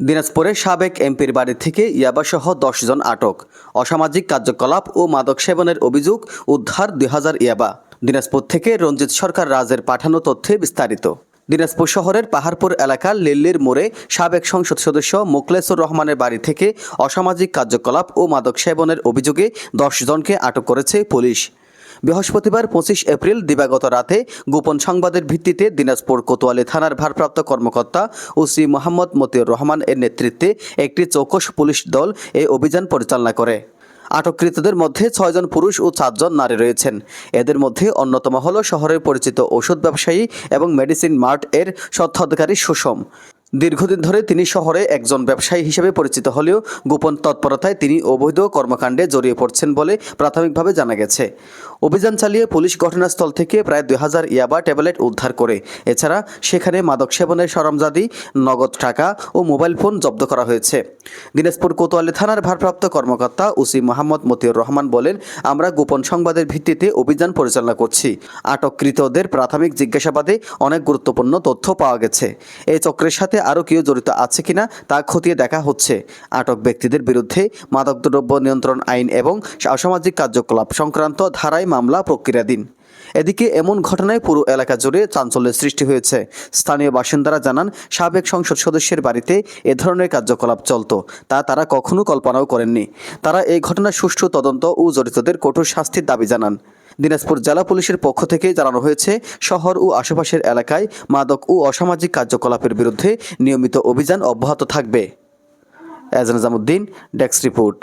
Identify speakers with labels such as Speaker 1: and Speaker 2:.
Speaker 1: দিনাজপুরে সাবেক এমপির বাড়ি থেকে ইয়াবাসহ জন আটক। অসামাজিক কার্যকলাপ ও মাদক সেবনের অভিযোগ উদ্ধার দুই হাজার ইয়াবা। দিনাজপুর থেকে রঞ্জিত সরকার রাজের পাঠানো তথ্যে বিস্তারিত। দিনাজপুর শহরের পাহাড়পুর এলাকার লিল্লির মোড়ে সাবেক সংসদ সদস্য মোকলেসুর রহমানের বাড়ি থেকে অসামাজিক কার্যকলাপ ও মাদক সেবনের অভিযোগে দশ জনকে আটক করেছে পুলিশ। বৃহস্পতিবার পঁচিশ এপ্রিল দিবাগত রাতে গোপন সংবাদের ভিত্তিতে দিনাজপুর কোতোয়ালি থানার ভারপ্রাপ্ত কর্মকর্তা ওসি মোহাম্মদ মতিউর রহমান এর নেতৃত্বে একটি চৌকস পুলিশ দল এই অভিযান পরিচালনা করে। আটককৃতদের মধ্যে ছয়জন পুরুষ ও চারজন নারী রয়েছেন। এদের মধ্যে অন্যতম হল শহরের পরিচিত ওষুধ ব্যবসায়ী এবং মেডিসিন মার্ট এর স্বত্বাধিকারী সুষম। দীর্ঘদিন ধরে তিনি শহরে একজন ব্যবসায়ী হিসেবে পরিচিত হলেও গোপন তৎপরতায় তিনি অবৈধ কর্মকাণ্ডে জড়িয়ে পড়ছেন বলে প্রাথমিকভাবে জানা গেছে। অভিযান চালিয়ে পুলিশ ঘটনাস্থল থেকে প্রায় দুই হাজার ইয়াবা ট্যাবলেট উদ্ধার করে। এছাড়া সেখানে মাদক সেবনের সরঞ্জাদি, নগদ টাকা ও মোবাইল ফোন জব্দ করা হয়েছে। দিনাজপুর কোতোয়ালি থানার ভারপ্রাপ্ত কর্মকর্তা ওসি মোহাম্মদ মতিউর রহমান বলেন, আমরা গোপন সংবাদের ভিত্তিতে অভিযান পরিচালনা করছি। আটককৃতদের প্রাথমিক জিজ্ঞাসাবাদে অনেক গুরুত্বপূর্ণ তথ্য পাওয়া গেছে। এই চক্রের সাথে আরও কেউ জড়িত আছে কিনা তা খতিয়ে দেখা হচ্ছে। আটক ব্যক্তিদের বিরুদ্ধে মাদকদ্রব্য নিয়ন্ত্রণ আইন এবং অসামাজিক কার্যকলাপ সংক্রান্ত ধারায় মামলা প্রক্রিয়াধীন। এদিকে এমন ঘটনায় পুরো এলাকা জুড়ে চাঞ্চল্যের সৃষ্টি হয়েছে। স্থানীয় বাসিন্দারা জানান, সাবেক সংসদ সদস্যের বাড়িতে এ ধরনের কার্যকলাপ চলত, তা তারা কখনো কল্পনাও করেননি। তারা এই ঘটনার সুষ্ঠু তদন্ত ও জড়িতদের কঠোর শাস্তির দাবি জানান। দিনাজপুর জেলা পুলিশের পক্ষ থেকে জানানো হয়েছে, শহর ও আশেপাশের এলাকায় মাদক ও অসামাজিক কার্যকলাপের বিরুদ্ধে নিয়মিত অভিযান অব্যাহত থাকবে। Ejan Nizamuddin, desk report.